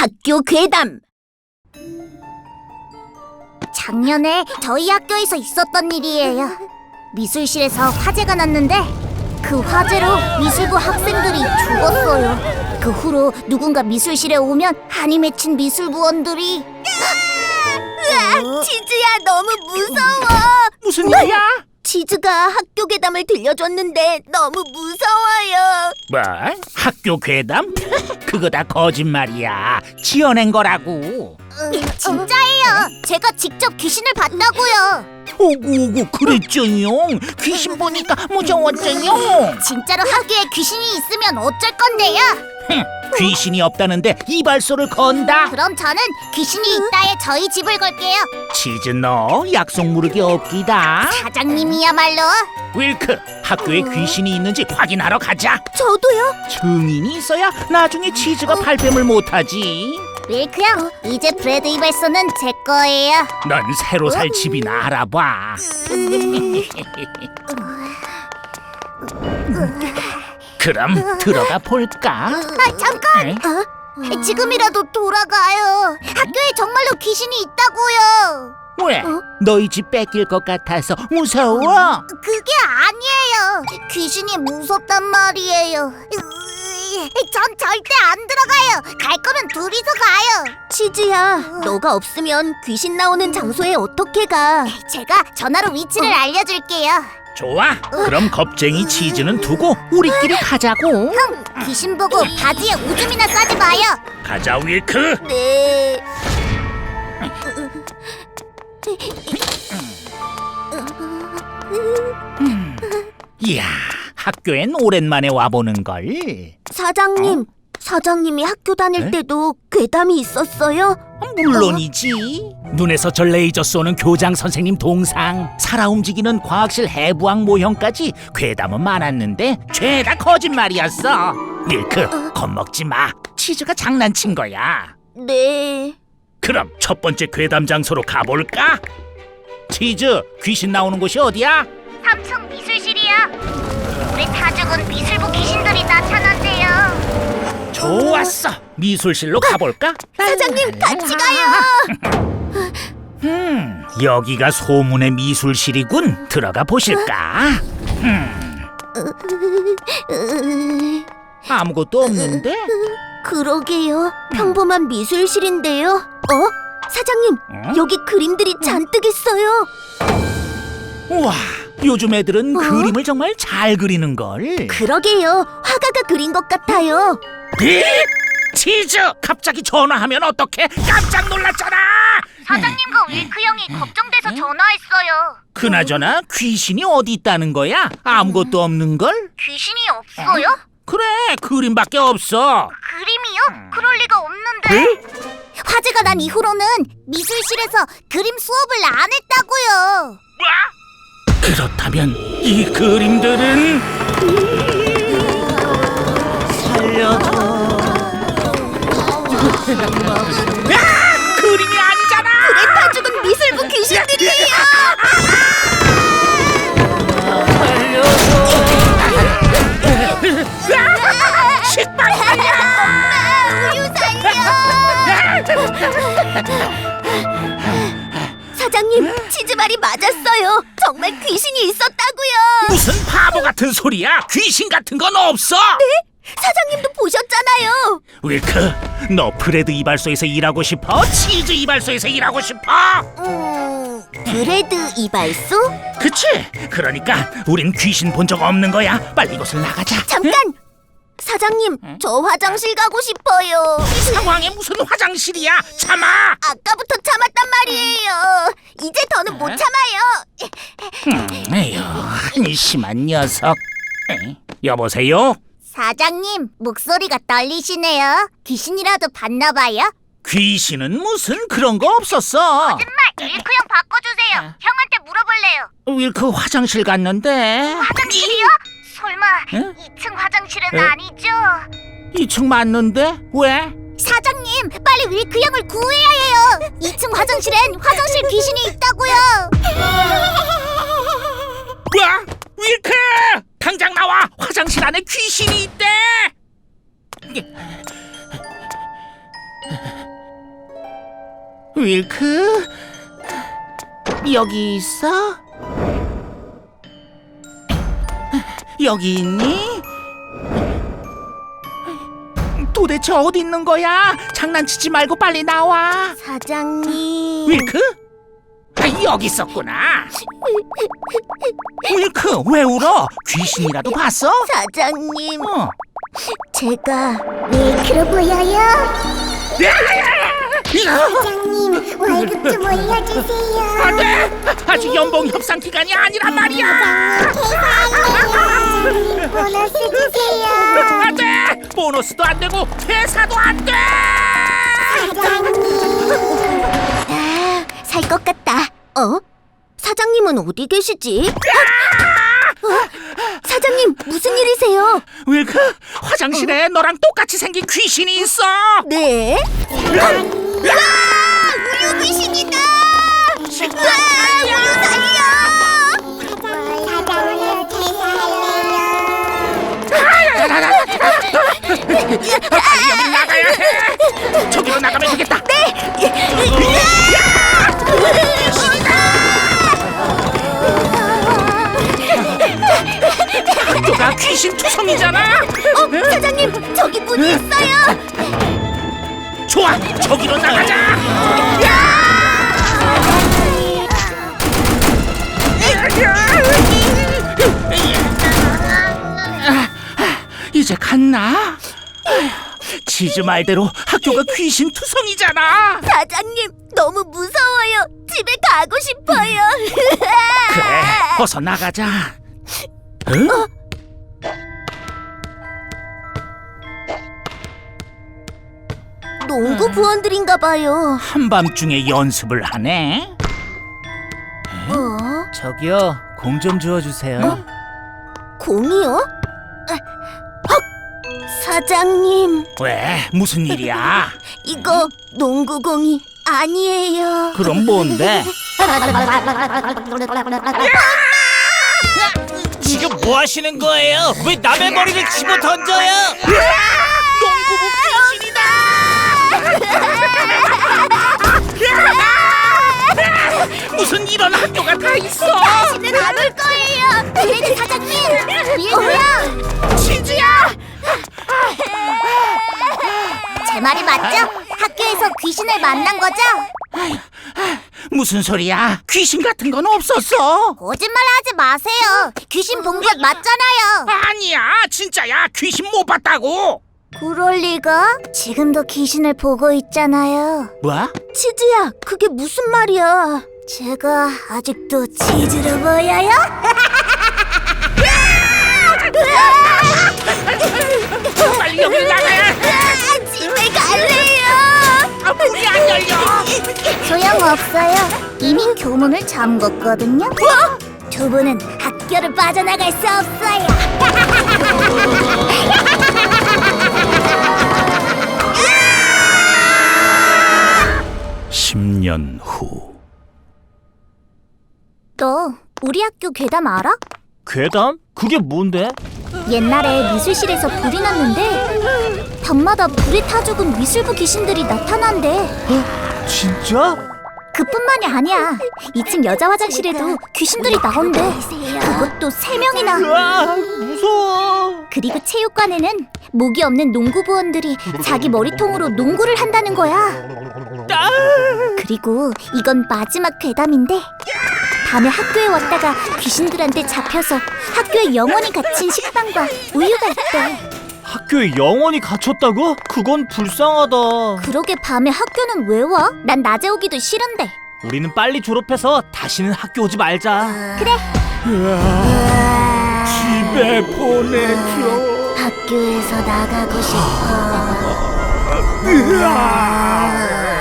학교 괴담. 작년에 저희 학교에서 있었던 일이에요. 미술실에서 화재가 났는데 그 화재로 미술부 학생들이 죽었어요. 그 후로 누군가 미술실에 오면 한이 맺힌 미술부원들이 으악! 치즈야 너무 무서워. 무슨 일이야? 치즈가 학교 괴담을 들려줬는데 너무 무서워요. 뭐? 학교 괴담? 그거 다 거짓말이야. 지어낸 거라고. 진짜예요. 제가 직접 귀신을 봤다고요. 오구오구 그랬죠용. 귀신 보니까 무서웠죠용. 진짜로 학교에 귀신이 있으면 어쩔 건데요? 흥, 귀신이 없다는데 이발소를 건다. 그럼 저는 귀신이 있다에 저희 집을 걸게요. 치즈 너 약속 무르기 없기다. 사장님이야말로. 윌크 학교에 귀신이 있는지 확인하러 가자. 저도요. 증인이 있어야 나중에 치즈가 발뺌을 못하지. 밀크 형, 이제 브레드 이발소는 제 거예요. 넌 새로 살 집이나 알아봐. 그럼 들어가 볼까? 아 잠깐. 에? 어? 지금이라도 돌아가요. 학교에 정말로 귀신이 있다고요. 왜? 너희 집 뺏길 것 같아서 무서워? 그게 아니에요. 귀신이 무섭단 말이에요. 전 절대 안 들어가요. 갈 거면 둘이서 가요. 치즈야, 너가 없으면 귀신 나오는 장소에 어떻게 가? 제가 전화로 위치를 알려줄게요. 좋아. 그럼 겁쟁이 치즈는 두고 우리끼리 가자고. 형, 귀신 보고 바지에 오줌이나 싸지 마요. 가자 윌크. 네. 이야, 학교엔 오랜만에 와보는 걸. 사장님, 사장님이 학교 다닐 네? 때도 괴담이 있었어요? 물론이지. 눈에서 저 레이저 쏘는 교장 선생님 동상, 살아 움직이는 과학실 해부학 모형까지 괴담은 많았는데 죄다 거짓말이었어. 밀크, 겁먹지 마. 치즈가 장난친 거야. 네. 그럼 첫 번째 괴담 장소로 가볼까? 치즈, 귀신 나오는 곳이 어디야? 3층 미술실이요. 우리 다 죽은 미술부 귀신들이 나타난대요. 좋았어. 미술실로 가볼까? 사장님 같이 가요. 음, 여기가 소문의 미술실이군. 들어가 보실까? 아무것도 없는데? 그러게요. 평범한 미술실인데요. 어? 사장님, 어? 여기 그림들이 잔뜩 있어요. 우와, 요즘 애들은 어? 그림을 정말 잘 그리는 걸. 그러게요. 화가가 그린 것 같아요. 빅! 치즈! 갑자기 전화하면 어떡해? 깜짝 놀랐잖아! 사장님과 윌크 형이 걱정돼서 전화했어요. 그나저나 귀신이 어디 있다는 거야? 아무것도 없는 걸? 귀신이 없어요? 그래, 그림밖에 없어. 그림이요? 그럴 리가 없는데. 화재가 난 이후로는 미술실에서 그림 수업을 안 했다고요. 그렇다면 이 그림들은 살려줘. 아! 그림이 아니잖아. 다 죽은 미술부 귀신들이에요. 우유 살려. 사장님, 치즈 말이 맞았어요. 정말 귀신이 있었다고요. 무슨 바보 같은 소리야? 귀신 같은 건 없어. 사장님도 보셨잖아요. 윌크, 너 브레드 이발소에서 일하고 싶어? 치즈 이발소에서 일하고 싶어? 음, 브레드 이발소? 그치? 그러니까 우린 귀신 본 적 없는 거야. 빨리 이곳을 나가자. 잠깐. 사장님, 저 화장실 가고 싶어요. 상황에 무슨 화장실이야? 참아. 아까부터 참았단 말이에요. 이제 더는 못 참아요. 음, 에휴, 한심한 녀석. 에? 여보세요? 사장님, 목소리가 떨리시네요. 귀신이라도 봤나 봐요? 귀신은 무슨 그런 거 없었어. 정말 밀크 형 바꿔주세요. 형한테 물어볼래요. 윌크 화장실 갔는데. 화장실이요? 설마 응? 2층 화장실은 에? 아니죠? 2층 맞는데? 왜? 사장님, 빨리 윌크 형을 구해야 해요. 2층 화장실엔 화장실 귀신이 있다고요. 와! 윌크! 당장 나와! 화장실 안에 귀신이 있대! 윌크 여기 있어? 여기 있니? 도대체 어디 있는 거야? 장난치지 말고 빨리 나와. 사장님. 윌크? 아, 여기 있었구나. 윌크 왜 울어? 귀신이라도 봤어? 사장님, 어. 제가 윌크로 보여요? 사장님, 월급 좀 올려주세요. 안돼! 아직 연봉 협상 기간이 아니란 말이야. 보너스 주세요. 안돼! 보너스도 안 되고 회사도 안 돼! 아, 살 것 같다. 어? 사장님은 어디 계시지? 어? 사장님, 무슨 일이세요? 윌크 화장실에 너랑 똑같이 생긴 귀신이 있어. 네? 야! 우유 귀신이다! 와, 우유 살려! 빨리 여기 나가야 해. 저기로 나가면 되겠다. 학교가 귀신 투성이잖아. 어, 사장님, 저기 문이 있어요! 좋아, 저기로 나가자. 이제 갔나? 지즈 말대로 학교가 귀신 투성이잖아. 사장님, 너무 무서워요. 집에 가고 싶어요. 그래, 어서 나가자. 어? 농구 부원들인가 봐요. 한밤중에 연습을 하네. 어? 저기요, 공 좀 주워주세요. 공이요? 아, 헉! 사장님, 왜? 무슨 일이야? 이거 농구공이 아니에요. 그럼 뭔데? 지금 뭐 하시는 거예요? 왜 남의 머리를 집어 던져요? 무슨 이런 학교가 다 있어? 다시는 안 올 거예요. 그래도 사장님, 밀고요. 치즈야! 제 말이 맞죠? 학교에서 귀신을 만난 거죠? 무슨 소리야? 귀신 같은 건 없었어. 거짓말 하지 마세요. 귀신 본 것 맞잖아요. 아니야, 진짜야. 귀신 못 봤다고. 그럴 리가? 지금도 귀신을 보고 있잖아요. 뭐? 치즈야, 그게 무슨 말이야? 제가 아직도 치즈로 보여요? 빨리 여기 나가야 해. 집에 갈래요. 아, 문이 안 열려. 소용없어요. 이미 교문을 잠궜거든요. 두 분은 학교를 빠져나갈 수 없어요. 10년 후. 너 우리 학교 괴담 알아? 괴담? 그게 뭔데? 옛날에 미술실에서 불이 났는데 밤마다 불에 타 죽은 미술부 귀신들이 나타난대. 진짜? 그뿐만이 아니야. 2층 여자 화장실에도 귀신들이 나온대. 그것도 세 명이나. 아 무서워. 그리고 체육관에는 목이 없는 농구부원들이 자기 머리통으로 농구를 한다는 거야. 그리고 이건 마지막 괴담인데 밤에 학교에 왔다가 귀신들한테 잡혀서 학교에 영원히 갇힌 식빵과 우유가 있대. 학교에 영원히 갇혔다고? 그건 불쌍하다. 그러게 밤에 학교는 왜 와? 난 낮에 오기도 싫은데. 우리는 빨리 졸업해서 다시는 학교 오지 말자. 그래. 집에 보내줘. 학교에서 나가고 싶어. 으아!